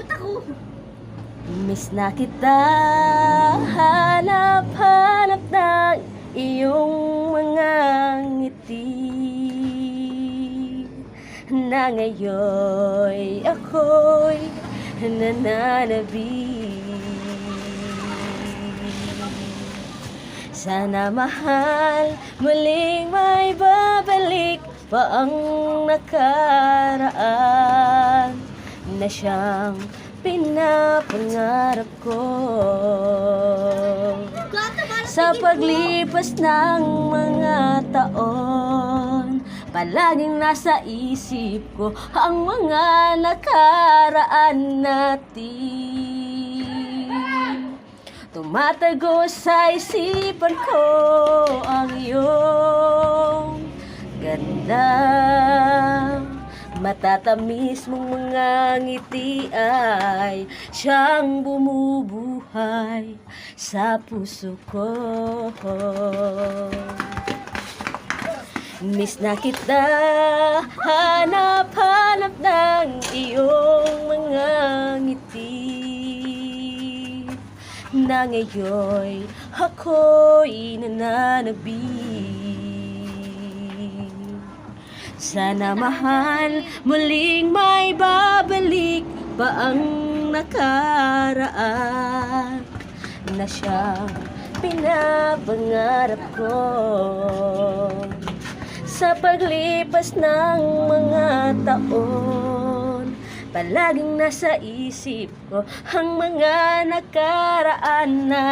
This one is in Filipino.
ba't ako? Miss na kita Hanap-hanap ng iyong mga ngiti. Na ngayon ako'y nananabik Sana mahal muling may babalik pa ang nakaraan Na siyang pinapangarap ko. Sa paglipas ng mga taon Palaging nasa isip ko ang mga nakaraan natin. Tumatago sa isipan ko ang iyong Matatamis mong mga ngiti ay siyang bumubuhay sa puso ko. Miss na kita, hanap-hanap ng iyong mga ngiti. Na ngayon ako'y nananabik Sana mahal muling may babalik pa ang nakaraan Na siyang pinapangarap ko. Sa paglipas ng mga taon Palaging nasa isip ko ang mga nakaraan na